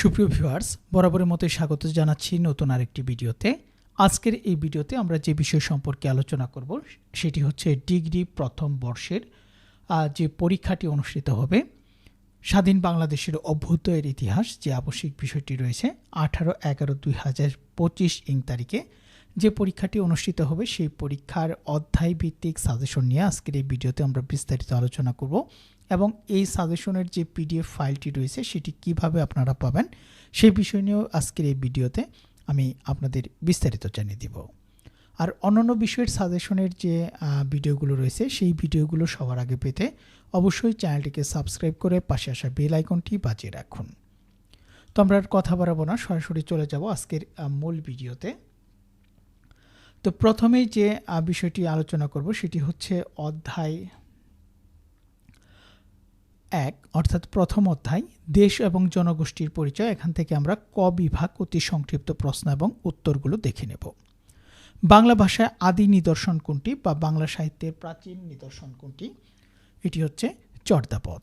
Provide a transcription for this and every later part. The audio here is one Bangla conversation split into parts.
সুপ্রিয় ভিউয়ার্স, বরাবরের মতোই স্বাগত জানাচ্ছি নতুন আরেকটি ভিডিওতে। আজকের এই ভিডিওতে আমরা যে বিষয় সম্পর্কে আলোচনা করব, সেটি হচ্ছে ডিগ্রি প্রথম বর্ষের যে পরীক্ষাটি অনুষ্ঠিত হবে, স্বাধীন বাংলাদেশের অভ্যুদয়ের ইতিহাস যে আবশ্যিক বিষয়টি রয়েছে, আঠারো এগারো দুই হাজার পঁচিশ ইং তারিখে। যে পরীক্ষাটি অনুষ্ঠিত হবে, সেই পরীক্ষার অধ্যায় ভিত্তিক সাজেশন নিয়ে আজকের এই ভিডিওতে আমরা বিস্তারিত আলোচনা করব এবং এই সাজেশনের যে পিডিএফ ফাইলটি রয়েছে, সেটি কীভাবে আপনারা পাবেন সেই বিষয় নিয়েও আজকের এই ভিডিওতে আমি আপনাদের বিস্তারিত জানিয়ে দিব। আর অন্যান্য বিষয়ের সাজেশনের যে ভিডিওগুলো রয়েছে, সেই ভিডিওগুলো সবার আগে পেতে অবশ্যই চ্যানেলটিকে সাবস্ক্রাইব করে পাশে আসা বেল আইকনটি বাজিয়ে রাখুন। তো আমরা আর কথা বাড়াবো না, সরাসরি চলে যাব আজকের মূল ভিডিওতে। তো প্রথমেই যে বিষয়টি আলোচনা করব সেটি হচ্ছে অধ্যায় এক, অর্থাৎ প্রথম অধ্যায়, দেশ এবং জনগোষ্ঠীর পরিচয়। এখান থেকে আমরা ক বিভাগ অতি সংক্ষিপ্ত প্রশ্ন এবং উত্তরগুলো দেখে নেব। বাংলা ভাষায় আদি নিদর্শন কোনটি বা বাংলা সাহিত্যের প্রাচীন নিদর্শন কোনটি? এটি হচ্ছে চর্দাপদ।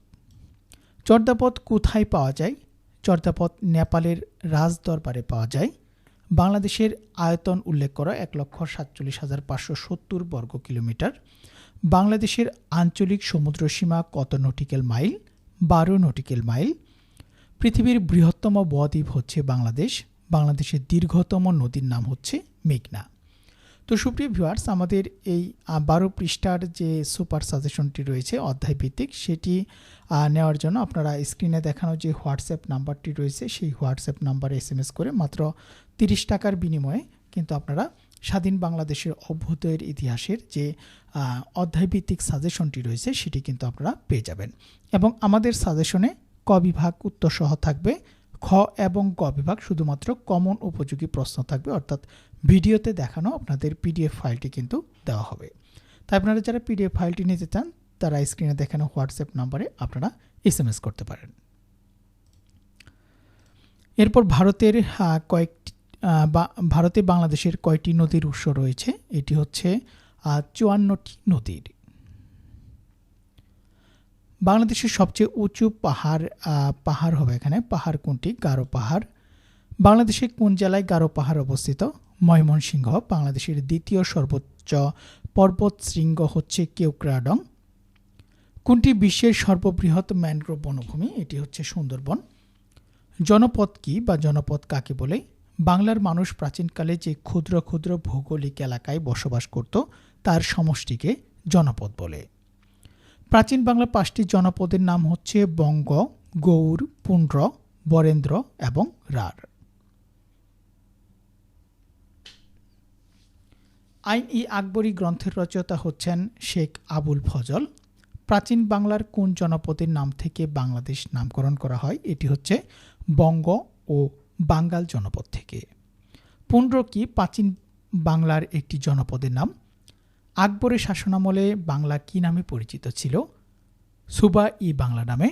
চর্দাপদ কোথায় পাওয়া যায়? চর্দাপদ নেপালের রাজদরবারে পাওয়া যায়। বাংলাদেশের আয়তন উল্লেখ করা এক লক্ষ সাতচল্লিশ হাজার পাঁচশো সত্তর বর্গ কিলোমিটার। বাংলাদেশের আঞ্চলিক সমুদ্রসীমা কত নটিক্যাল মাইল? বারো নটিক্যাল মাইল। পৃথিবীর বৃহত্তম বদ্বীপ হচ্ছে বাংলাদেশ। বাংলাদেশের দীর্ঘতম নদীর নাম হচ্ছে মেঘনা। তো সুপ্রিয় ভিউয়ার্স আমাদের এই বারো পৃষ্ঠার যে সুপার সাজেশনটি রয়েছে অধ্যায় ভিত্তিক সেটি নেওয়ার জন্য আপনারা স্ক্রিনে দেখানো যে হোয়াটসঅ্যাপ নাম্বারটি রয়েছে, সেই হোয়াটসঅ্যাপ নাম্বারে এস এম এস করে মাত্র তিরিশ টাকার বিনিময়ে কিন্তু আপনারা স্বাধীন বাংলাদেশের অভ্যুদয়ের ইতিহাসের যে অধ্যায়ভিত্তিক সাজেশনটি রয়েছে সেটি কিন্তু আপনারা পেয়ে যাবেন। এবং আমাদের সাজেশনে ক বিভাগ উত্তর সহ থাকবে। খ এবং গ বিভাগ শুধুমাত্র কমন উপযোগী প্রশ্ন থাকবে, অর্থাৎ ভিডিওতে দেখানো আপনাদের পিডিএফ ফাইলটি কিন্তু দেওয়া হবে। তাই আপনারা যারা পিডিএফ ফাইলটি নিতে চান, তারা স্ক্রিনে দেখানো হোয়াটসঅ্যাপ নাম্বারে আপনারা এস করতে পারেন। এরপর ভারতের কয়েকটি ভারতে বাংলাদেশের কয়টি নদীর উৎস রয়েছে? এটি হচ্ছে চুয়ান্নটি নদীর। বাংলাদেশের সবচেয়ে উঁচু পাহাড় পাহাড় হবে এখানে। পাহাড় কোনটি? গারো পাহাড়। বাংলাদেশের কোন জেলায় গারো পাহাড় অবস্থিত? ময়মনসিংহ, বাংলাদেশের দ্বিতীয় সর্বোচ্চ পর্বত শৃঙ্গ হচ্ছে কেওক্রাডং কোনটি বিশ্বের সর্ববৃহৎ ম্যানগ্রোভ বনভূমি? এটি হচ্ছে সুন্দরবন। জনপদ কি বা জনপদ কাকে বলে? বাংলার মানুষ প্রাচীনকালে যে ক্ষুদ্র ক্ষুদ্র ভৌগোলিক এলাকায় বসবাস করত, তার সমষ্টিকে জনপদ বলে। প্রাচীন বাংলা পাঁচটি জনপদের নাম হচ্ছে বঙ্গ গৌর পুণ্ড্র বরেন্দ্র এবং রার আইন ই আকবরী গ্রন্থের রচয়িতা হচ্ছেন শেখ আবুল ফজল। প্রাচীন বাংলার কোন জনপদের নাম থেকে বাংলাদেশ নামকরণ করা হয়, এটি হচ্ছে বঙ্গ ও বাঙ্গাল জনপদ থেকে। পুণ্ড্র কি প্রাচীন বাংলার একটি জনপদের নাম। আকবরের শাসনামলে বাংলা কি নামে পরিচিত ছিল? সুবা ই বাংলা নামে।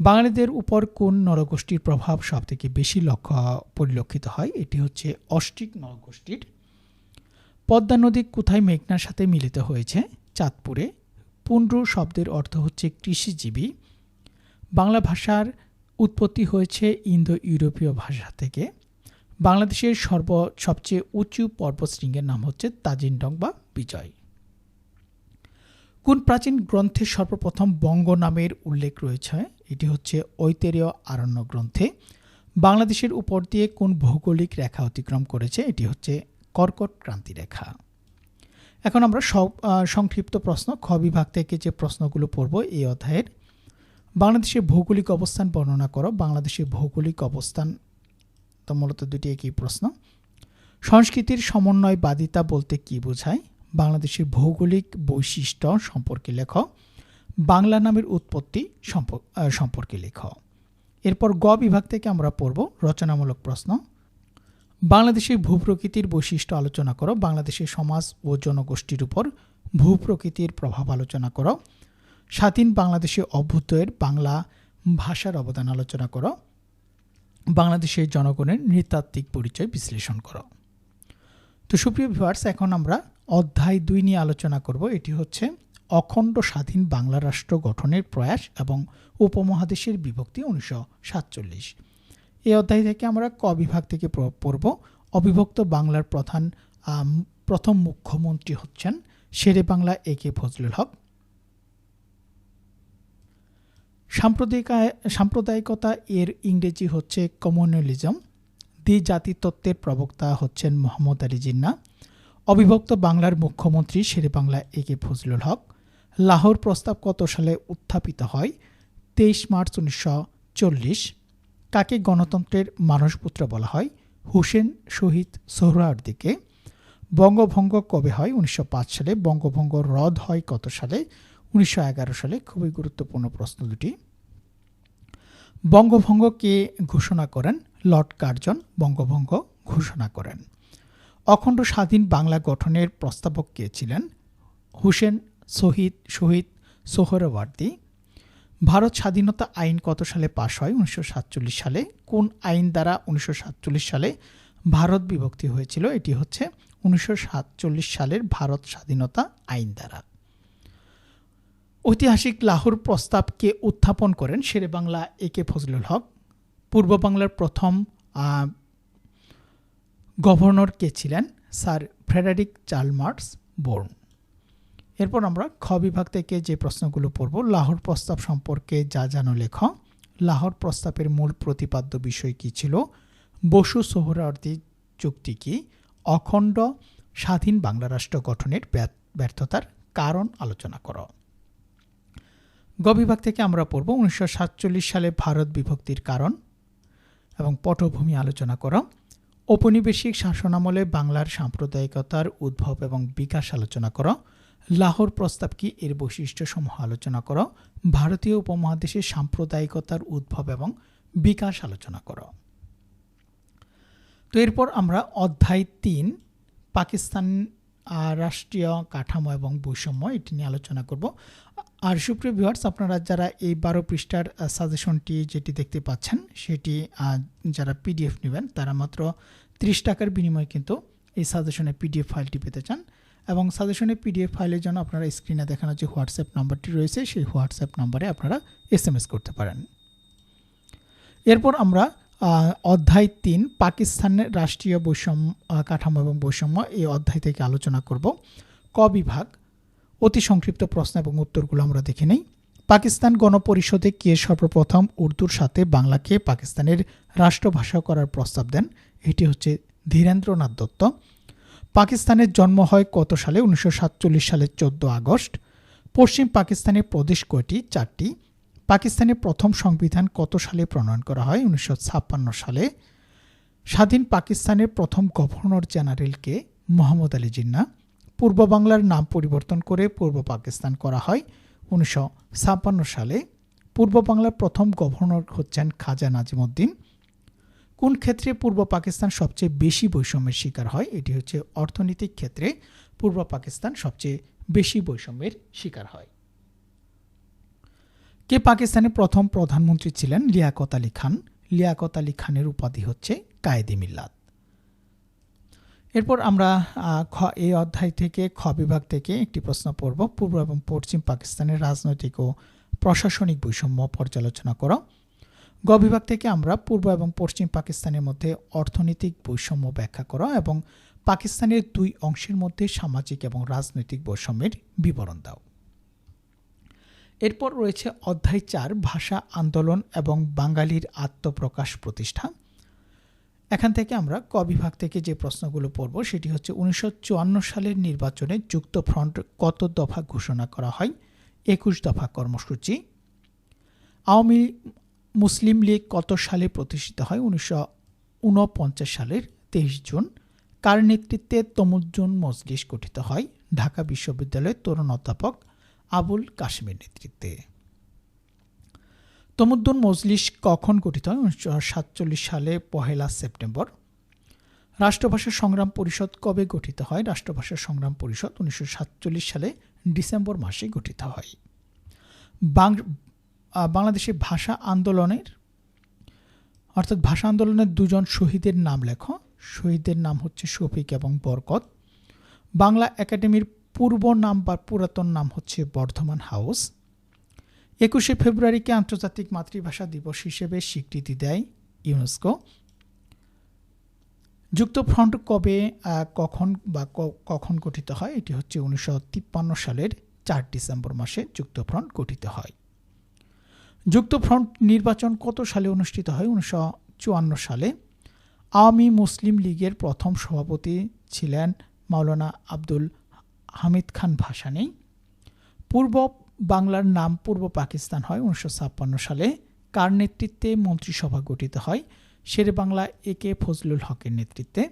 বাঙালিদের উপর কোন নরগোষ্ঠীর প্রভাব সবথেকে বেশি লক্ষ্য পরিলক্ষিত হয়? এটি হচ্ছে অষ্টিক নরগোষ্ঠীর। পদ্মা নদী কোথায় মেঘনার সাথে মিলিত হয়েছে? চাঁদপুরে। পুণ্ড্র শব্দের অর্থ হচ্ছে কৃষিজীবী। বাংলা ভাষার উৎপত্তি হয়েছে ইন্দো ইউরোপীয় ভাষা থেকে। বাংলাদেশের সর্ব, সবচেয়ে উঁচু পর্বতশৃঙ্গের নাম হচ্ছে তাজিনডং বা বিজয়। কোন প্রাচীন গ্রন্থে সর্বপ্রথম বঙ্গ নামের উল্লেখ রয়েছে? এটি হচ্ছে ঐতেরীয় আরণ্য গ্রন্থে। বাংলাদেশের উপর দিয়ে কোন ভৌগোলিক রেখা অতিক্রম করেছে? এটি হচ্ছে কর্কট ক্রান্তি রেখা। এখন আমরা সব সংক্ষিপ্ত প্রশ্ন, খ বিভাগ থেকে যে প্রশ্নগুলো পড়ব এই অধ্যায়ের বাংলাদেশের ভৌগোলিক অবস্থান বর্ণনা করো। বাংলাদেশের ভৌগোলিক অবস্থান তো মূলত দুটি একই প্রশ্ন। সংস্কৃতির সমন্বয়বাদিতা বলতে কি বোঝায়? বাংলাদেশের ভৌগোলিক বৈশিষ্ট্য সম্পর্কে লেখ। বাংলা নামের উৎপত্তি সম্পর্কে লেখ। এরপর গ বিভাগ থেকে আমরা পড়ব। রচনামূলক প্রশ্ন। বাংলাদেশের ভূপ্রকৃতির বৈশিষ্ট্য আলোচনা করো। বাংলাদেশের সমাজ ও জনগোষ্ঠীর উপর ভূপ্রকৃতির প্রভাব আলোচনা করো। স্বাধীন বাংলাদেশে অভ্যুদয়ের বাংলা ভাষার অবদান আলোচনা করো। বাংলাদেশের জনগণের নৃতাত্ত্বিক পরিচয় বিশ্লেষণ করো। তো সুপ্রিয় ভিউয়ার্স এখন আমরা অধ্যায় দুই নিয়ে আলোচনা করব। এটি হচ্ছে অখণ্ড স্বাধীন বাংলা রাষ্ট্র গঠনের প্রয়াস এবং উপমহাদেশের বিভক্তি উনিশশো সাতচল্লিশ। এই অধ্যায় থেকে আমরা ক বিভাগ থেকে পড়ব। অবিভক্ত বাংলার প্রধান প্রথম মুখ্যমন্ত্রী হচ্ছেন শেরে বাংলা এ কে ফজলুল হক। সাম্প্রদায়িক সাম্প্রদায়িকতা এর ইংরেজি হচ্ছে কমিউনালিজম দ্বি জাতি তত্ত্বের প্রবক্তা হচ্ছেন মোহাম্মদ আলী জিন্না। অবিভক্ত বাংলার মুখ্যমন্ত্রী শেরে বাংলা এ কে ফজলুল হক। লাহোর প্রস্তাব কত সালে উত্থাপিত হয়? তেইশ মার্চ উনিশশো চল্লিশ। কাকে গণতন্ত্রের মানসপুত্র বলা হয়? হুসেন শহীদ সোহরাওয়ার্দীকে। বঙ্গভঙ্গ কবে হয়? উনিশশো পাঁচ সালে বঙ্গভঙ্গ রদ হয় কত সালে? উনিশশো এগারো সালে খুবই গুরুত্বপূর্ণ প্রশ্ন দুটি। বঙ্গভঙ্গ কে ঘোষণা করেন লর্ড কার্জন, বঙ্গভঙ্গ ঘোষণা করেন। অখণ্ড স্বাধীন বাংলা গঠনের প্রস্তাবক কে ছিলেন? হুসেন শহীদ শহীদ সোহরাওয়ার্দী। ভারত স্বাধীনতা আইন কত সালে পাশ হয়? উনিশশো সাতচল্লিশ সালে। কোন আইন দ্বারা উনিশশো সাতচল্লিশ সালে ভারত বিভক্তি হয়েছিল? এটি হচ্ছে উনিশশো সাতচল্লিশ সালের ভারত স্বাধীনতা আইন দ্বারা। ঐতিহাসিক লাহোর প্রস্তাবকে উত্থাপন করেন শেরে বাংলা এ কে ফজলুল হক। পূর্ব বাংলার প্রথম গভর্নর কে ছিলেন? Sir Frederick Chalmers Bourne. এরপর আমরা খ বিভাগ থেকে যে প্রশ্নগুলো পড়ব, লাহোর প্রস্তাব সম্পর্কে যা জানো লেখ। লাহোর প্রস্তাবের মূল প্রতিপাদ্য বিষয় কী ছিল? বসু সোহরাওয়ার্দী চুক্তি কি? অখণ্ড স্বাধীন বাংলা রাষ্ট্র গঠনের ব্যর্থ- ব্যর্থতার কারণ আলোচনা করো। গ বিভাগ থেকে আমরা পড়ব উনিশশো সাতচল্লিশ সালে ভারত বিভক্তির কারণ এবং পটভূমি আলোচনা করো। ঔপনিবেশিক শাসনামলে বাংলার সাম্প্রদায়িকতার উদ্ভব এবং বিকাশ আলোচনা করা। লাহোর প্রস্তাব কি এর বৈশিষ্ট্যসমূহ আলোচনা করো। ভারতীয় উপমহাদেশে সাম্প্রদায়িকতার উদ্ভব এবং বিকাশ আলোচনা করো। তো এরপর আমরা অধ্যায় তিন, পাকিস্তান রাষ্ট্রীয় কাঠামো এবং বৈষম্য এটি নিয়ে আলোচনা করব। আর সুপ্রিয় ভিউয়ার্স আপনারা যারা এই বারো পৃষ্ঠার সাজেশনটি যেটি দেখতে পাচ্ছেন, সেটি যারা পিডিএফ নেবেন, তারা মাত্র ত্রিশ টাকার বিনিময়ে কিন্তু এই সাজেশনের পিডিএফ ফাইলটি পেতে চান। এবং সাজেশনের পিডিএফ ফাইলের জন্য আপনারা স্ক্রিনে দেখানো যে হোয়াটসঅ্যাপ নাম্বারটি রয়েছে, সেই হোয়াটসঅ্যাপ নাম্বারে আপনারা এস করতে পারেন। এরপর আমরা অধ্যায় তিন, পাকিস্তানের রাষ্ট্রীয় বৈষম্য কাঠামো এবং বৈষম্য এই অধ্যায় থেকে আলোচনা করব। ক বিভাগ? অতি সংক্ষিপ্ত প্রশ্ন এবং উত্তরগুলো আমরা দেখে নেই। পাকিস্তান গণপরিষদে কে সর্বপ্রথম উর্দুর সাথে বাংলাকে পাকিস্তানের রাষ্ট্রভাষা করার প্রস্তাব দেন? এটি হচ্ছে ধীরেন্দ্রনাথ দত্ত। পাকিস্তানের জন্ম হয় কত সালে? উনিশশো সালের চোদ্দ আগস্ট। পশ্চিম পাকিস্তানের প্রদেশ কয়টি? চারটি। পাকিস্তানের প্রথম সংবিধান কত সালে প্রণয়ন করা হয়? উনিশশো ছাপ্পান্ন সালে। স্বাধীন পাকিস্তানের প্রথম গভর্নর জেনারেলকে মোহাম্মদ আলী জিন্না। পূর্ব বাংলার নাম পরিবর্তন করে পূর্ব পাকিস্তান করা হয় উনিশশো ছাপ্পান্ন সালে। পূর্ব বাংলার প্রথম গভর্নর হচ্ছেন খাজা নাজিমুদ্দিন। কোন ক্ষেত্রে পূর্ব পাকিস্তান সবচেয়ে বেশি বৈষম্যের শিকার হয়? এটি হচ্ছে অর্থনৈতিক ক্ষেত্রে পূর্ব পাকিস্তান সবচেয়ে বেশি বৈষম্যের শিকার হয়। কে পাকিস্তানের প্রথম প্রধানমন্ত্রী ছিলেন? লিয়াকত আলী খান। লিয়াকত আলী খানের উপাধি হচ্ছে কায়েদি মিল্লাত। এরপর আমরা খ এই অধ্যায় থেকে, খ বিভাগ থেকে একটি প্রশ্ন পড়ব। পূর্ব এবং পশ্চিম পাকিস্তানের রাজনৈতিক ও প্রশাসনিক বৈষম্য পর্যালোচনা করো। গ বিভাগ থেকে আমরা পূর্ব এবং পশ্চিম পাকিস্তানের মধ্যে অর্থনৈতিক বৈষম্য ব্যাখ্যা করো এবং পাকিস্তানের দুই অংশের মধ্যে সামাজিক এবং রাজনৈতিক বৈষম্যের বিবরণ দাও। এরপর রয়েছে অধ্যায় চার, ভাষা আন্দোলন এবং বাঙালির আত্মপ্রকাশ প্রতিষ্ঠা। এখান থেকে আমরা ক বিভাগ থেকে যে প্রশ্নগুলো পড়ব, সেটি হচ্ছে উনিশশো চুয়ান্ন সালের নির্বাচনে যুক্ত ফ্রন্ট কত দফা ঘোষণা করা হয়? একুশ দফা কর্মসূচি। আওয়ামী মুসলিম লীগ কত সালে প্রতিষ্ঠিত হয়? উনিশশো উনপঞ্চাশ সালের তেইশ জুন। কার নেতৃত্বে তমুজ্জুন মজলিস গঠিত হয়? ঢাকা বিশ্ববিদ্যালয়ের তরুণ অধ্যাপক আবুল কাশিমের নেতৃত্বে। তমুদ্দুন মজলিস কখন গঠিত হয়? উনিশশো সাতচল্লিশ সালে পহেলা সেপ্টেম্বর। রাষ্ট্রভাষা সংগ্রাম পরিষদ কবে গঠিত হয়? রাষ্ট্রভাষা সংগ্রাম পরিষদ উনিশশো সাতচল্লিশ সালে ডিসেম্বর মাসে গঠিত হয়। বাং- আহ, বাংলাদেশে ভাষা আন্দোলনের অর্থাৎ ভাষা আন্দোলনের দুজন শহীদের নাম লেখো। শহীদের নাম হচ্ছে শফিক এবং বরকত। বাংলা একাডেমির পূর্ব নাম বা পুরাতন নাম হচ্ছে বর্ধমান হাউস। একুশে ফেব্রুয়ারিকে আন্তর্জাতিক মাতৃভাষা দিবস হিসেবে স্বীকৃতি দেয় ইউনেস্কো। যুক্তফ্রন্ট কবে কখন বা কখন গঠিত হয়, এটি হচ্ছে উনিশশো তিপ্পান্ন সালের চার ডিসেম্বর মাসে যুক্তফ্রন্ট গঠিত হয়। যুক্তফ্রন্ট নির্বাচন কত সালে অনুষ্ঠিত হয়? উনিশশো চুয়ান্ন সালে। আওয়ামী মুসলিম লীগের প্রথম সভাপতি ছিলেন মাওলানা আব্দুল হামিদ খান ভাসানী পূর্ব বাংলার নাম পূর্ব পাকিস্তান হয় উনিশশো ছাপ্পান্ন সালে। কার নেতৃত্বে মন্ত্রিসভা গঠিত হয়? শেরে বাংলা এ কে ফজলুল হকের নেতৃত্বে।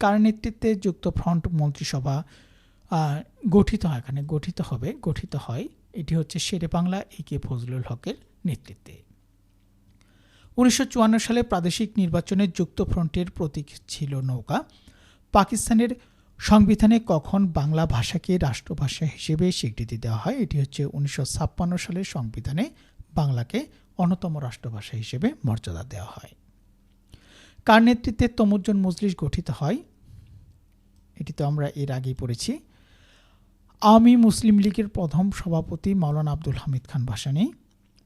কার নেতৃত্বে যুক্তফ্রন্ট মন্ত্রিসভা গঠিত হয়? এখানে গঠিত হবে, গঠিত হয়, এটি হচ্ছে শেরে বাংলা এ কে ফজলুল হকের নেতৃত্বে। উনিশশো চুয়ান্ন সালে প্রাদেশিক নির্বাচনে যুক্তফ্রন্টের প্রতীক ছিল নৌকা। পাকিস্তানের সংবিধানে কখন বাংলা ভাষাকে রাষ্ট্রভাষা হিসেবে স্বীকৃতি দেওয়া হয়, এটি হচ্ছে উনিশশো সালের সংবিধানে বাংলাকে অন্যতম রাষ্ট্রভাষা হিসেবে মর্যাদা দেওয়া হয়। কার নেতৃত্বে তমুজ্জন মজলিস গঠিত হয়, এটি তো আমরা এর আগেই পড়েছি। আওয়ামী মুসলিম লীগের প্রথম সভাপতি মাওলানা আব্দুল হামিদ খান ভাসানী,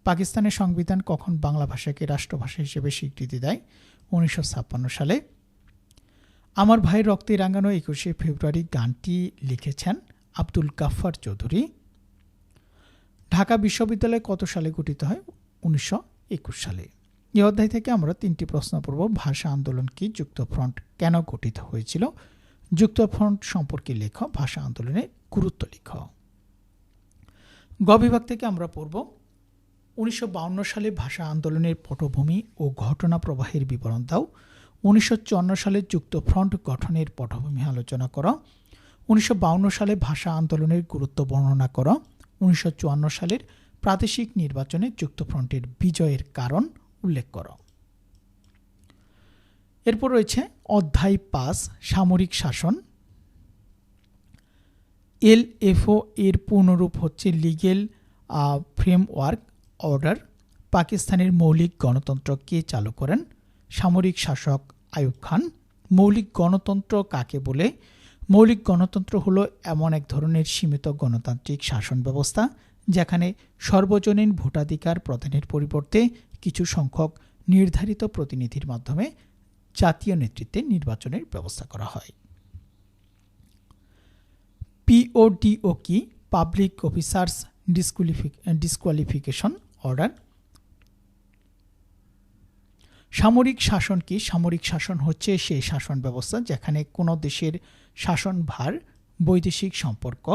পাকিস্তানের সংবিধান কখন বাংলা ভাষাকে রাষ্ট্রভাষা হিসেবে স্বীকৃতি দেয়, উনিশশো ছাপ্পান্ন সালে। আমার ভাই রক্তে রাঙানো একুশে ফেব্রুয়ারি গানটি লিখেছেন আব্দুল গাফার চৌধুরী। ঢাকা বিশ্ববিদ্যালয় কত সালে গঠিত হয়? উনিশশো একুশ সালে। এই অধ্যায় থেকে আমরা তিনটি প্রশ্ন পড়ব। ভাষা আন্দোলন কি? যুক্তফ্রন্ট কেন গঠিত হয়েছিল? যুক্তফ্রন্ট সম্পর্কে লেখ, ভাষা আন্দোলনের গুরুত্ব লিখ। গ বিভাগ থেকে আমরা পড়ব। উনিশশো সালে ভাষা আন্দোলনের পটভূমি ও ঘটনা প্রবাহের বিবরণ দাও। উনিশশো চুয়ান্ন সালে যুক্তফ্রন্ট গঠনের পটভূমি আলোচনা করা। উনিশশো সালে ভাষা আন্দোলনের গুরুত্ব বর্ণনা করা। উনিশশো চুয়ান্ন সালের প্রাদেশিক নির্বাচনে যুক্তফ্রন্টের বিজয়ের কারণ উল্লেখ করো। এরপর রয়েছে অধ্যায় পাঁচ, সামরিক শাসন। এল এফও এর পূর্ণরূপ হচ্ছে লিগেল ফ্রেমওয়ার্ক, অর্ডার। পাকিস্তানের মৌলিক গণতন্ত্র কে চালু করেন? সামরিক শাসক আয়ুব খান, মৌলিক গণতন্ত্র কাকে বলে? মৌলিক গণতন্ত্র হলো এমন এক ধরনের সীমিত গণতান্ত্রিক শাসন ব্যবস্থা, যেখানে সর্বজনীন ভোটাধিকার প্রদানের পরিবর্তে কিছু সংখ্যক নির্ধারিত প্রতিনিধির মাধ্যমে জাতীয় নেতৃত্বে নির্বাচনের ব্যবস্থা করা হয়। পিওডিও কি, পাবলিক অফিসার্স ডিসকোয়ালিফিকেশন অর্ডার সামরিক শাসন কি? সামরিক শাসন হচ্ছে সেই শাসন ব্যবস্থা যেখানে কোনো দেশের শাসনভার, বৈদেশিক সম্পর্ক,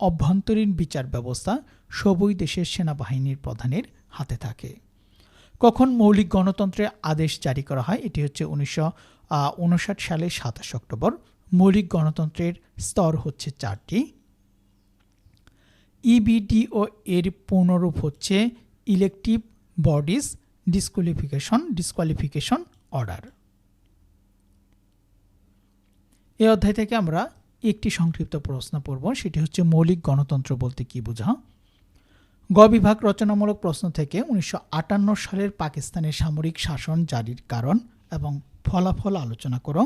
অভ্যন্তরীণ বিচার ব্যবস্থা সবই দেশের সেনাবাহিনীর প্রধানের হাতে থাকে। কখন মৌলিক গণতন্ত্রের আদেশ জারি করা হয়? এটি হচ্ছে উনিশশো উনষাট সালে সাতাশ অক্টোবর। মৌলিক গণতন্ত্রের স্তর হচ্ছে চারটি। ইবিডিও এর পূর্ণরূপ হচ্ছে elective bodies disqualification disqualification order এই অধ্যায় থেকে আমরা একটি সংক্ষিপ্ত প্রশ্ন পড়ব, সেটি হচ্ছে মৌলিক গণতন্ত্র বলতে কি বোঝা গ বিভাগ রচনামূলক প্রশ্ন থেকে উনিশশো আটান্ন সালের পাকিস্তানের সামরিক শাসন জারির কারণ এবং ফলাফল আলোচনা করো।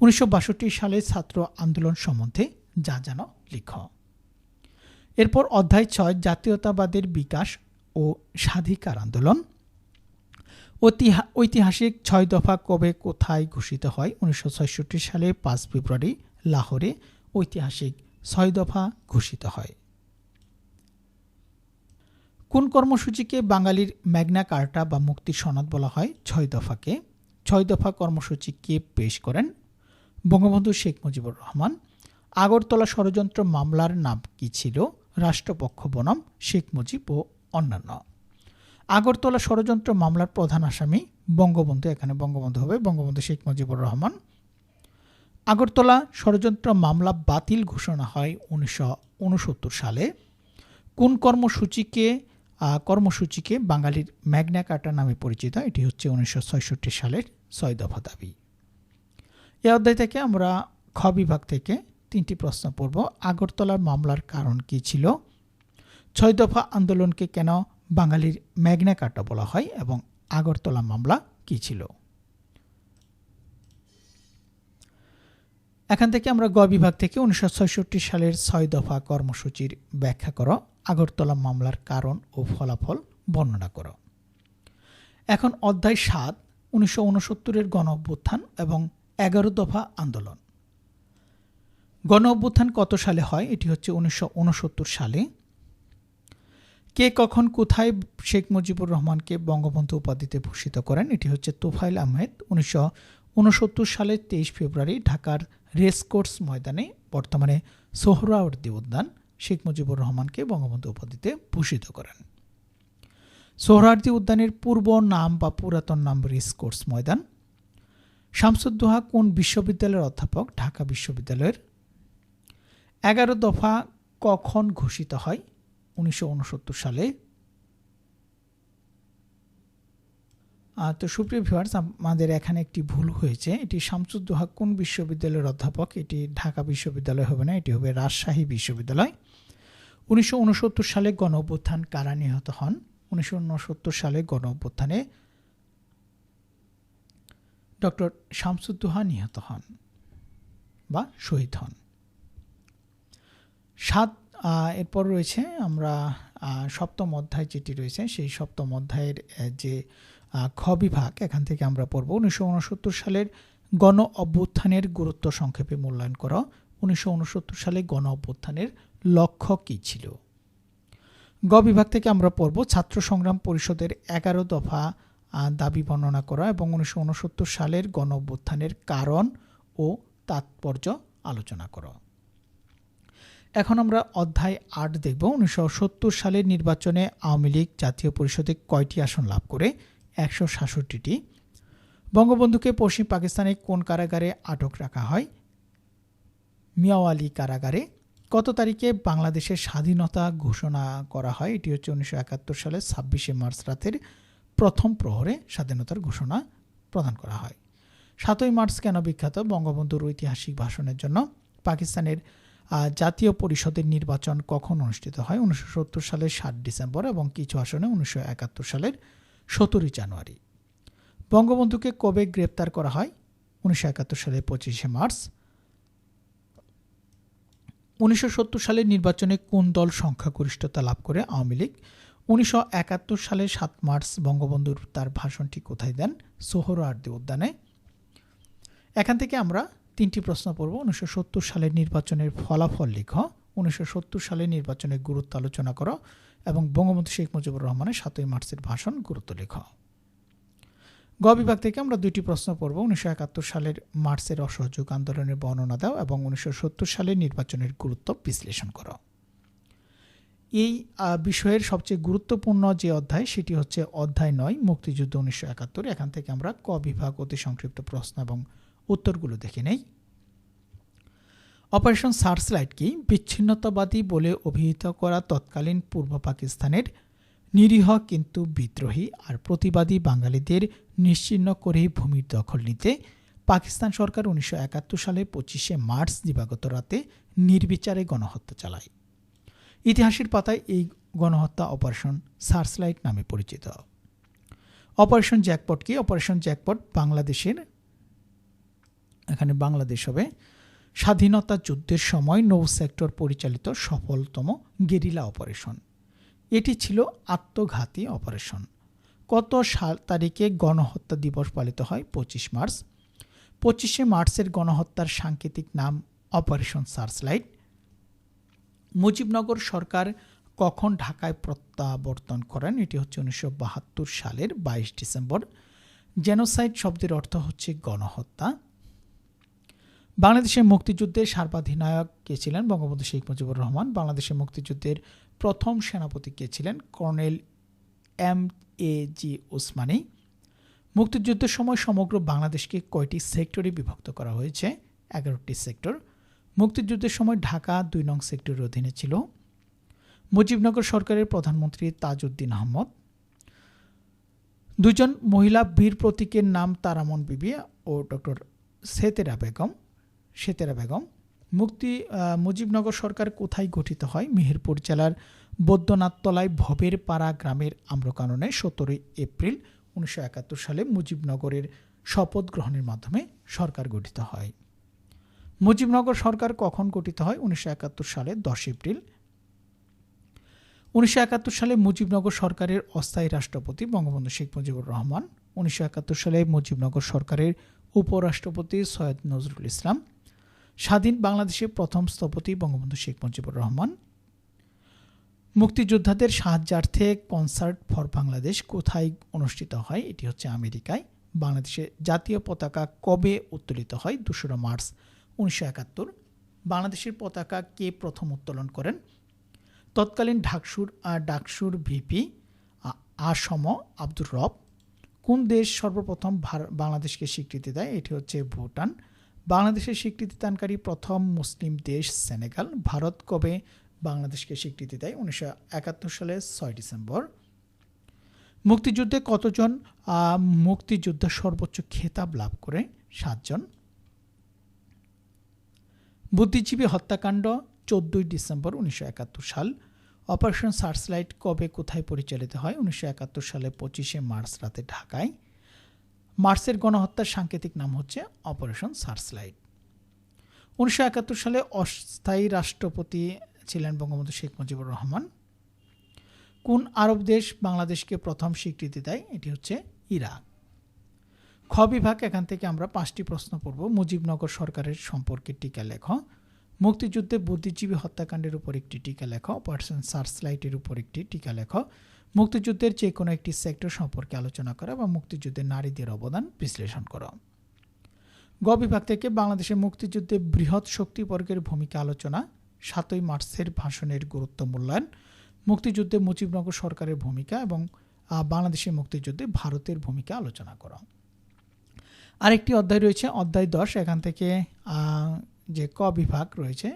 উনিশশো বাষট্টি সালে ছাত্র আন্দোলন সম্বন্ধে যা যেন লিখ। এরপর অধ্যায় ছয়, জাতীয়তাবাদের বিকাশ ও স্বাধিকার আন্দোলন। ঐতিহাসিক ছয় দফা কবে কোথায় ঘোষিত হয়? উনিশশো সালে পাঁচ ফেব্রুয়ারি লাহোরে ঐতিহাসিক ছয় দফা ঘোষিত হয়। কোন কর্মসূচিকে বাঙালির ম্যাগনা কার্টা বা মুক্তির সনদ বলা হয়? ছয় দফাকে। ছয় দফা কর্মসূচিকে পেশ করেন? বঙ্গবন্ধু শেখ মুজিবুর রহমান। আগরতলা ষড়যন্ত্র মামলার নাম কি ছিল? রাষ্ট্রপক্ষ বনাম শেখ মুজিব ও অন্যান্য। আগরতলা ষড়যন্ত্র মামলার প্রধান আসামি বঙ্গবন্ধু, এখানে বঙ্গবন্ধু হবে, বঙ্গবন্ধু শেখ মুজিবুর রহমান। আগরতলা ষড়যন্ত্র মামলা বাতিল ঘোষণা হয় উনিশশো ঊনসত্তর সালে। কোন কর্মসূচিকে কর্মসূচিকে বাঙালির ম্যাগনা কার্টা নামে পরিচিত, এটি হচ্ছে উনিশশো সালের ছয় দফা দাবি। এ অধ্যায় থেকে আমরা খ বিভাগ থেকে তিনটি প্রশ্ন পড়ব। আগরতলার মামলার কারণ কি ছিল? ছয় দফা আন্দোলনকে কেন বাঙালির ম্যাগনা কার্টা বলা হয় এবং আগরতলা মামলা কি ছিল? এখান থেকে আমরা গ বিভাগ থেকে উনিশশো সালের ছয় দফা কর্মসূচির ব্যাখ্যা করো, আগরতলা মামলার কারণ ও ফলাফল বর্ণনা করো। এখন অধ্যায় সাত, উনিশশো উনসত্তরের গণ অভ্যুত্থান এবং এগারো দফা আন্দোলন। গণ অভ্যুত্থান কত সালে হয়? এটি হচ্ছে উনিশশো ঊনসত্তর সালে। কে কখন কোথায় শেখ মুজিবুর রহমানকে বঙ্গবন্ধু উপাধিতে ভূষিত করেন, এটি হচ্ছে তোফাইল আহমেদ। উনিশশো উনসত্তর সালের তেইশ ফেব্রুয়ারি ঢাকার রেসকোর্স ময়দানে বর্তমানে সোহরাওয়ার্দী উদ্যান শেখ মুজিবুর রহমানকে বঙ্গবন্ধু উপাধিতে ভূষিত করেন। সোহরাওয়ার্দী উদ্যানের পূর্ব নাম বা পুরাতন নাম রেসকোর্স ময়দান। শামসুদ্দোহা কোন বিশ্ববিদ্যালয়ের অধ্যাপক? ঢাকা বিশ্ববিদ্যালয়ের। এগারো দফা কখন ঘোষিত হয়? উনিশশো উনসত্তর সালে। তো সুপ্রিয় ভিউয়ার্স, আমাদের এখানে একটি ভুল হয়েছে। এটি শামসুদ্দোহা কোন বিশ্ববিদ্যালয়ের অধ্যাপক? এটি ঢাকা বিশ্ববিদ্যালয় হবে না, এটি হবে রাজশাহী বিশ্ববিদ্যালয়। উনিশশো উনসত্তর সালে গণ অভ্যুত্থান কারা নিহত হন? উনিশশো উনসত্তর সালে গণ অভ্যুত্থানে ডক্টর শামসুদ্দোহা নিহত হন বা শহীদ হন। সাত এরপর রয়েছে আমরা সপ্তম অধ্যায় যেটি রয়েছে, সেই সপ্তম অধ্যায়ের যে খ বিভাগ, এখান থেকে আমরা পড়ব। উনিশশো উনসত্তর সালের গণ অভ্যুত্থানের গুরুত্ব সংক্ষেপে মূল্যায়ন করা। উনিশশো উনসত্তর সালে গণ অভ্যুত্থানের লক্ষ্য কী ছিল? গ বিভাগ থেকে আমরা পড়ব, ছাত্র সংগ্রাম পরিষদের এগারো দফা দাবি বর্ণনা করা এবং উনিশশো ঊনসত্তর সালের গণ অভ্যুত্থানের কারণ ও তাৎপর্য আলোচনা করা। এখন আমরা অধ্যায় আট দেখব। উনিশশো সত্তর সালের নির্বাচনে আওয়ামী লীগ জাতীয় পরিষদে কয়টি আসন লাভ করে? একশো সাতষট্টিটি। বঙ্গবন্ধুকে পশ্চিম পাকিস্তানে কোন কারাগারে আটক রাখা হয়? মিয়াওয়ালি কারাগারে। কত তারিখে বাংলাদেশের স্বাধীনতা ঘোষণা করা হয়? এটি হচ্ছে উনিশশো একাত্তর সালের ছাব্বিশে মার্চ রাতের প্রথম প্রহরে স্বাধীনতার ঘোষণা প্রদান করা হয়। সাতই মার্চ কেন বিখ্যাত? বঙ্গবন্ধুর ঐতিহাসিক ভাষণের জন্য। পাকিস্তানের জাতীয় পরিষদের নির্বাচন কখন অনুষ্ঠিত হয়? উনিশশো সালের সাত ডিসেম্বর এবং কিছু আসনে উনিশশো একাত্তর সালের সতেরোই জানুয়ারি। বঙ্গবন্ধুকে কবে গ্রেপ্তার করা হয়? উনিশশো সালের পঁচিশে মার্চ। উনিশশো সালের নির্বাচনে কোন দল সংখ্যাগরিষ্ঠতা লাভ করে আওয়ামী লীগ? উনিশশো সালের সাত মার্চ বঙ্গবন্ধুর তার ভাষণটি কোথায় দেন? সোহরার্দি উদ্যানে। এখান থেকে আমরা তিনটি প্রশ্ন পড়ব। উনিশশো সত্তর সালের নির্বাচনের ফলাফল লিখ। উনিশশো সালের নির্বাচনের গুরুত্ব আলোচনা করো এবং বঙ্গবন্ধু শেখ মুজিবুর রহমানের সাতই মার্চের ভাষণ গুরুত্ব লেখ। গ বিভাগ থেকে আমরা দুইটি প্রশ্ন পড়ব। উনিশশো একাত্তর সালের মার্চের অসহযোগ আন্দোলনের বর্ণনা দাও এবং উনিশশো সত্তর সালের নির্বাচনের গুরুত্ব বিশ্লেষণ করো। এই বিষয়ের সবচেয়ে গুরুত্বপূর্ণ যে অধ্যায় সেটি হচ্ছে অধ্যায় নয়, মুক্তিযুদ্ধ উনিশশো একাত্তর। এখান থেকে আমরা ক বিভাগ অতি সংক্ষিপ্ত প্রশ্ন এবং উত্তরগুলো দেখে নেই। অপারেশন সার্চলাইটকে বিচ্ছিন্নতাবাদী বলে অভিহিত করা তৎকালীন পূর্ব পাকিস্তানের নিরীহ কিন্তু বিদ্রোহী আর প্রতিবাদী বাঙালিদের নিশ্চিহ্ন করে ভূমির দখল নিতে পাকিস্তান সরকার উনিশশো একাত্তর সালে পঁচিশে মার্চ দিবাগত রাতে নির্বিচারে গণহত্যা চালায়। ইতিহাসের পাতায় এই গণহত্যা অপারেশন সার্চলাইট নামে পরিচিত। অপারেশন জ্যাকপট কি অপারেশন জ্যাকপট বাংলাদেশের এখানে বাংলাদেশ হবে। স্বাধীনতা যুদ্ধের সময় নৌ সেক্টর পরিচালিত সফলতম গেরিলা অপারেশন। এটি ছিল আত্মঘাতী অপারেশন। কত সাল তারিখে গণহত্যা দিবস পালিত হয়? পঁচিশ মার্চ। পঁচিশে মার্চের গণহত্যার সাংকেতিক নাম অপারেশন সার্চলাইট। মুজিবনগর সরকার কখন ঢাকায় প্রত্যাবর্তন করেন? এটি হচ্ছে উনিশশো বাহাত্তর সালের বাইশ ডিসেম্বর। জেনোসাইড শব্দের অর্থ হচ্ছে গণহত্যা। বাংলাদেশের মুক্তিযুদ্ধের সর্বাধিনায়ক কে ছিলেন বঙ্গবন্ধু শেখ মুজিবুর রহমান? বাংলাদেশের মুক্তিযুদ্ধের প্রথম সেনাপতি কে ছিলেন colonel M A G Osmani. মুক্তিযুদ্ধের সময় সমগ্র বাংলাদেশকে কয়টি সেক্টরে বিভক্ত করা হয়েছে? এগারোটি সেক্টর। মুক্তিযুদ্ধের সময় ঢাকা দুই নং সেক্টরের অধীনে ছিল। মুজিবনগর সরকারের প্রধানমন্ত্রী তাজউদ্দিন আহমদ। দুজন মহিলা বীর প্রতীকের নাম তারামন বিবি ও ডক্টর সেতেরা বেগম। সেতেরা বেগম। মুক্তি মুজিবনগর সরকার কোথায় গঠিত হয়? মেহেরপুর জেলার বৈদ্যনাথতলায় ভবের পাড়া গ্রামের আম্রকাননে সতেরোই এপ্রিল উনিশশো একাত্তর সালে মুজিবনগরের শপথ গ্রহণের মাধ্যমে সরকার গঠিত হয়। মুজিবনগর সরকার কখন গঠিত হয়? উনিশশো একাত্তর সালে দশ এপ্রিল। উনিশশো একাত্তর সালে মুজিবনগর সরকারের অস্থায়ী রাষ্ট্রপতি বঙ্গবন্ধু শেখ মুজিবুর রহমান। উনিশশো একাত্তর সালে মুজিবনগর সরকারের উপরাষ্ট্রপতি সৈয়দ নজরুল ইসলাম। স্বাধীন বাংলাদেশের প্রথম স্থপতি বঙ্গবন্ধু শেখ মুজিবুর রহমান, মুক্তিযোদ্ধাদের সাহায্যার্থে কনসার্ট ফর বাংলাদেশ কোথায় অনুষ্ঠিত হয় এটি হচ্ছে আমেরিকায়। বাংলাদেশের জাতীয় পতাকা কবে উত্তোলিত হয়? দোসরা মার্চ উনিশশো একাত্তর। বাংলাদেশের পতাকা কে প্রথম উত্তোলন করেন? তৎকালীন ঢাকসুর ডাকসুর ভিপি আসম আব্দুর রব। কোন দেশ সর্বপ্রথম বাংলাদেশকে স্বীকৃতি দেয়? এটি হচ্ছে ভুটান। বাংলাদেশের স্বীকৃতি দানকারী প্রথম মুসলিম দেশ সেনেগাল। ভারত কবে বাংলাদেশকে স্বীকৃতি দেয়? উনিশশো একাত্তর সালে ছয় ডিসেম্বর। মুক্তিযুদ্ধে কতজন মুক্তিযোদ্ধা সর্বোচ্চ খেতাব লাভ করে? সাতজন। বুদ্ধিজীবী হত্যাকাণ্ড, চোদ্দই ডিসেম্বর উনিশশো একাত্তর সাল। অপারেশন সার্চলাইট কবে কোথায় পরিচালিত হয়? উনিশশো একাত্তর সালে পঁচিশে মার্চ রাতে ঢাকায়। মার্চের গণহত্যার সাংকেতিক নাম হচ্ছে অপারেশন সার্চলাইট। উনিশশো একাত্তর সালে অস্থায়ী রাষ্ট্রপতি ছিলেন বঙ্গবন্ধু শেখ মুজিবুর রহমান। কোন আরব দেশ বাংলাদেশকে প্রথম স্বীকৃতি দেয়, এটি হচ্ছে ইরাক। খ বিভাগ, এখান থেকে আমরা পাঁচটি প্রশ্ন পড়ব। মুজিবনগর সরকারের সম্পর্কে টিকা লেখ। মুক্তিযুদ্ধে বুদ্ধিজীবী হত্যাকাণ্ডের উপর একটি টিকা লেখ। অপারেশন সার্চলাইটের উপর একটি টিকা লেখ। মুক্তিযুদ্ধের যে কোনো একটি সেক্টর সম্পর্কে আলোচনা করা বা মুক্তিযুদ্ধে নারীদের অবদান বিশ্লেষণ করা। গ বিভাগ থেকে বাংলাদেশের মুক্তিযুদ্ধে বৃহৎ শক্তিবর্গের ভূমিকা আলোচনা, সাতই মার্চের ভাষণের গুরুত্ব মূল্যায়ন, মুক্তিযুদ্ধে মুজিবনগর সরকারের ভূমিকা এবং বাংলাদেশের মুক্তিযুদ্ধে ভারতের ভূমিকা আলোচনা করা। আরেকটি অধ্যায় রয়েছে, অধ্যায় দশ, এখান থেকে যে ক বিভাগ রয়েছে,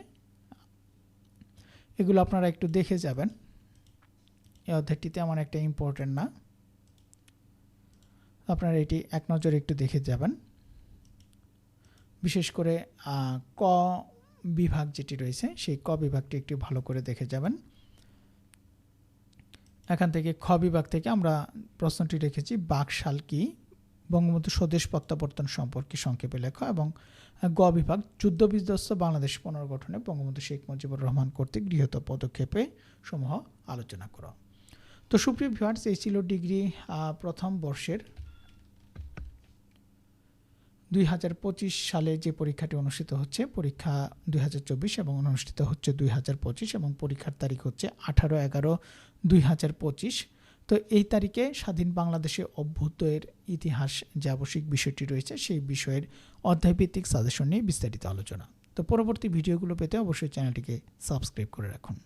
এগুলো আপনারা একটু দেখে যাবেন। এই অধ্যায়টিতে আমার একটা ইম্পর্টেন্ট না। আপনারা এটি এক নজরে একটু দেখে যাবেন। বিশেষ করে ক বিভাগ যেটি রয়েছে, সেই ক বিভাগটি একটু ভালো করে দেখে যাবেন। এখান থেকে খ বিভাগ থেকে আমরা প্রশ্নটি রেখেছি, বাকশাল কি? বঙ্গবন্ধু স্বদেশ প্রত্যাবর্তন সম্পর্কে সংক্ষেপে লেখা এবং, গ বিভাগ, যুদ্ধ বিধ্বস্ত বাংলাদেশ পুনর্গঠনে বঙ্গবন্ধু শেখ মুজিবুর রহমান কর্তৃক গৃহীত পদক্ষেপে সমূহ আলোচনা করা। তো সুপ্রিয় ভিউয়ার্স এই ছিল ডিগ্রি প্রথম বর্ষের দুই হাজার পঁচিশ সালে যে পরীক্ষাটি অনুষ্ঠিত হচ্ছে, পরীক্ষা দুই হাজার চব্বিশ এবং অনুষ্ঠিত হচ্ছে দুই হাজার পঁচিশ এবং পরীক্ষার তারিখ হচ্ছে আঠারো এগারো দুই তো এই তারিখে স্বাধীন বাংলাদেশে অভ্যুদয়ের ইতিহাস যে আবশ্যিক বিষয়টি রয়েছে, সেই বিষয়ের অধ্যায়ভিত্তিক সাজেশন নিয়ে বিস্তারিত আলোচনা। তো পরবর্তী ভিডিওগুলো পেতে অবশ্যই চ্যানেলটিকে সাবস্ক্রাইব করে রাখুন।